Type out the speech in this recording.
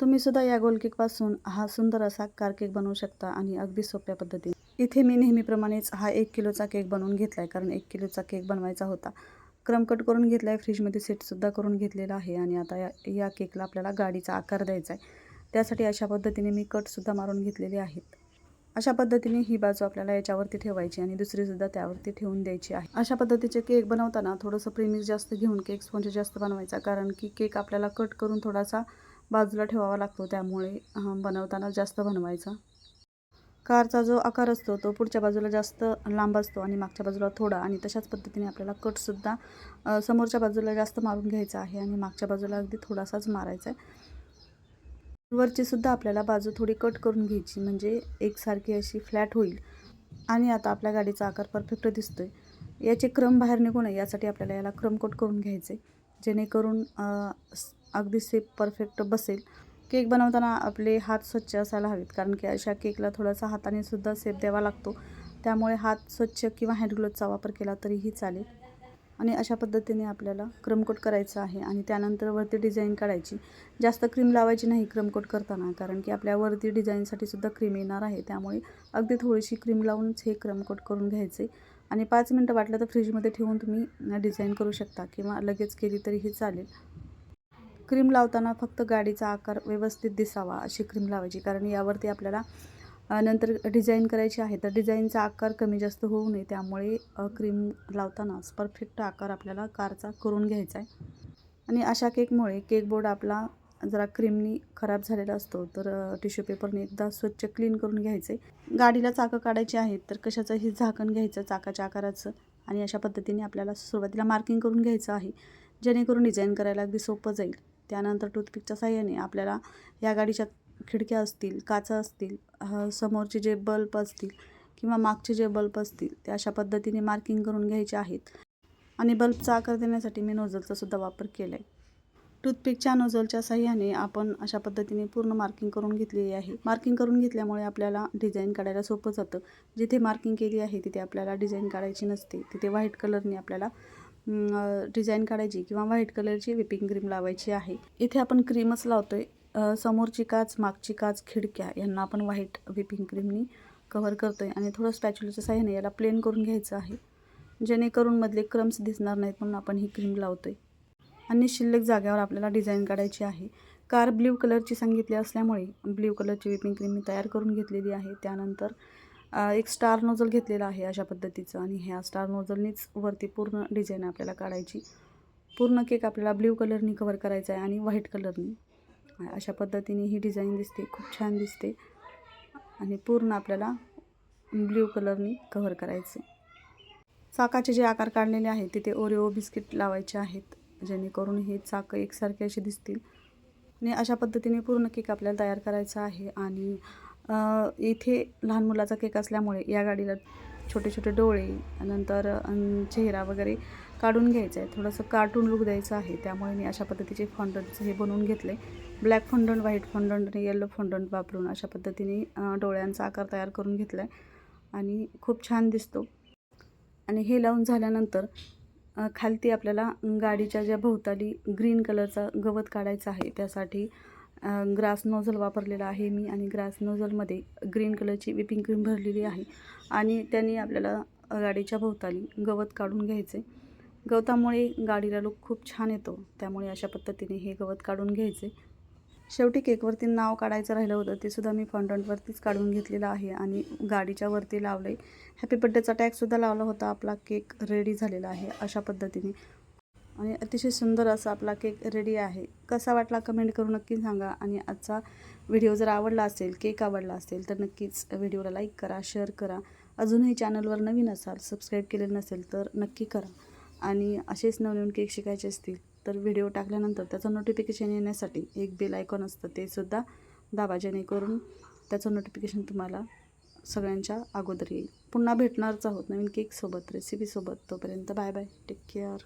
तुम्ही सुद्धा या गोल केकपासून हा सुंदर असा कार केक बनवू शकता आणि अगदी सोप्या पद्धतीने. इथे मी नेहमीप्रमाणेच हा एक किलोचा केक बनवून घेतला आहे कारण एक किलोचा केक बनवायचा होता. क्रम कट करून घेतला आहे फ्रीजमध्ये सेटसुद्धा करून घेतलेला आहे आणि आता या या केकला आपल्याला गाडीचा आकार द्यायचा आहे. त्यासाठी अशा पद्धतीने मी कटसुद्धा मारून घेतलेले आहेत. अशा पद्धतीने ही बाजू आपल्याला याच्यावरती ठेवायची आणि दुसरीसुद्धा त्यावरती ठेवून द्यायची आहे. अशा पद्धतीचे केक बनवताना थोडंसं प्रेमिक्स जास्त घेऊन केक स्पॉन्ज जास्त बनवायचा कारण की केक आपल्याला कट करून थोडासा बाजूला ठेवावा लागतो त्यामुळे बनवताना जास्त बनवायचा. कारचा जो आकार असतो तो पुढच्या बाजूला जास्त लांब असतो आणि मागच्या बाजूला थोडा आणि तशाच पद्धतीने आपल्याला कटसुद्धा समोरच्या बाजूला जास्त मारून घ्यायचा आहे आणि मागच्या बाजूला अगदी थोडासाच मारायचा आहे. वरची सुद्धा आपल्याला बाजू थोडी कट करून घ्यायची म्हणजे एकसारखी अशी फ्लॅट होईल. आणि आता आपल्या गाडीचा आकार परफेक्ट दिसतोय. याचे क्रम बाहेर निघू नये यासाठी आपल्याला याला क्रम कट करून घ्यायचे. जेणेकरून अगदी सेप परफेक्ट बसेल. केक बनवताना आपले हात स्वच्छ असायला हवेत कारण की अशा केकला थोडासा हाताने सुद्धा सेप द्यावा लागतो. त्यामुळे हात स्वच्छ किंवा हँडग्लोजचा वापर केला तरीही चालेल. आणि अशा पद्धतीने आपल्याला क्रमकोट करायचं आहे आणि त्यानंतर वरती डिझाईन काढायची. जास्त क्रीम लावायची नाही क्रमकोट करताना कारण की आपल्या वरती डिझाईनसाठी सुद्धा क्रीम येणार आहे. त्यामुळे अगदी थोडीशी क्रीम लावूनच हे क्रमकोट करून घ्यायचे. आणि पाच मिनटं वाटलं तर फ्रीजमध्ये ठेवून तुम्ही डिझाईन करू शकता किंवा लगेच केली तरीही चालेल. क्रीम लावताना फक्त गाडीचा आकार व्यवस्थित दिसावा अशी क्रीम लावायची. कारण यावरती आपल्याला नंतर डिझाईन करायची आहे तर डिझाईनचा आकार कमी जास्त होऊ नये. त्यामुळे क्रीम लावतानाच परफेक्ट आकार आपल्याला कारचा करून घ्यायचा आहे. आणि अशा केकमुळे केक बोर्ड आपला जरा क्रीमनी खराब झालेला असतो तर टिश्यू पेपरने एकदा स्वच्छ क्लीन करून घ्यायचे. गाडीला चाकं काढायची आहेत तर कशाचंही झाकण घ्यायचं चाकाच्या आकाराचं? आणि अशा पद्धतीने आपल्याला सुरुवातीला मार्किंग करून घ्यायचं आहे जेणेकरून डिझाईन करायला अगदी सोपं जाईल. त्यानंतर टूथपिकच्या साह्याने आपल्याला या गाडीच्या खिडक्या असतील काचा असतील समोरचे जे बल्ब असतील किंवा मागचे जे बल्ब असतील ते अशा पद्धतीने मार्किंग करून घ्यायचे आहेत. आणि बल्बचा आकार देण्यासाठी मी नोझलचा सुद्धा वापर केला आहे टूथपिकच्या नोझलच्या साह्याने आपण अशा पद्धतीने पूर्ण मार्किंग करून घेतलेली आहे. मार्किंग करून घेतल्यामुळे आपल्याला डिझाईन काढायला सोपं जातं. जिथे मार्किंग केली आहे तिथे आपल्याला डिझाईन काढायची नसते. तिथे व्हाईट कलरने आपल्याला डिझाईन काढायची किंवा व्हाईट कलरची विपिंग क्रीम लावायची आहे. इथे आपण क्रीमच लावतोय. आहे समोरची काच मागची काच खिडक्या यांना आपण व्हाईट विपिंग क्रीमनी कव्हर करतोय. आणि थोडं स्पॅच्युलच्या साह्याने याला प्लेन करून घ्यायचं आहे. जेणेकरून मधले क्रम्स दिसणार नाहीत म्हणून आपण ही क्रीम लावतोय. आणि शिल्लक जाग्यावर आपल्याला डिझाईन काढायची आहे. कार ब्ल्यू कलरची सांगितली असल्यामुळे ब्ल्यू कलरची विपिंग क्रीम मी तयार करून घेतलेली आहे. त्यानंतर एक स्टार नोझल घेतलेला आहे अशा पद्धतीचं आणि ह्या स्टार नोजलनीच वरती पूर्ण डिझाईन आपल्याला काढायची. पूर्ण केक आपल्याला ब्ल्यू कलरनी कवर करायचा आहे आणि व्हाईट कलरनी. अशा पद्धतीने ही डिझाईन दिसते खूप छान दिसते. आणि पूर्ण आपल्याला ब्ल्यू कलरनी कव्हर करायचे. चाकाचे जे आकार काढलेले आहेत तिथे ओरिओ बिस्किट लावायचे आहेत जेणेकरून हे चाकं एकसारखे असे दिसतील. आणि अशा पद्धतीने पूर्ण केक आपल्याला तयार करायचा आहे आणि इथे लहान मुलाचा केक असल्यामुळे या गाडीला छोटे छोटे डोळे नंतर चेहरा वगैरे काढून घ्यायचा आहे. थोडंसं कार्टून लुक द्यायचं आहे. त्यामुळे मी अशा पद्धतीचे फॉन्डंटचं हे बनवून घेतलं. आहे ब्लॅक फॉन्डंट व्हाईट फॉन्डंट आणि येलो फॉन्डंट वापरून अशा पद्धतीने डोळ्यांचा आकार तयार करून घेतला आहे आणि खूप छान दिसतो. आणि हे लावून झाल्यानंतर खालती आपल्याला गाडीच्या ज्या भोवताली ग्रीन कलरचा गवत काढायचा आहे त्यासाठी ग्रास नोझल वापरलेला आहे मी आणि ग्रास नोझलमध्ये ग्रीन कलरची विपिंग क्रीम भरलेली आहे. आणि त्यांनी आपल्याला गाडीच्या भोवताली गवत काढून घ्यायचे. गवतामुळे गाडीला लुक खूप छान येतो. त्यामुळे अशा पद्धतीने हे गवत काढून घ्यायचे. शेवटी केकवरती नाव काढायचं राहिलं होतं ते सुद्धा मी फॉन्डंटवरतीच काढून घेतलेलं आहे आणि गाडीच्या वरती लावलं आहे हॅपी बड्डेचा टॅगसुद्धा लावला होता. आपला केक रेडी झालेला आहे अशा पद्धतीने. आणि अतिशय सुंदर असा आपला केक रेडी आहे. कसा वाटला कमेंट करून नक्की सांगा आणि आजचा व्हिडिओ जर आवडला असेल केक आवडला असेल तर नक्कीच व्हिडिओला लाईक करा शेअर करा. अजूनही चॅनलवर नवीन असाल सबस्क्राईब केलेलं नसेल तर नक्की करा. आणि असेच नवनवीन केक शिकायचे असतील तर व्हिडिओ टाकल्यानंतर त्याचं नोटिफिकेशन येण्यासाठी एक बेल आयकॉन असतं ते सुद्धा दाबा जेणेकरून त्याचं नोटिफिकेशन तुम्हाला सगळ्यांच्या अगोदर येईल. पुन्हा भेटणारच आहोत नवीन केकसोबत रेसिपीसोबत तोपर्यंत बाय बाय टेक केअर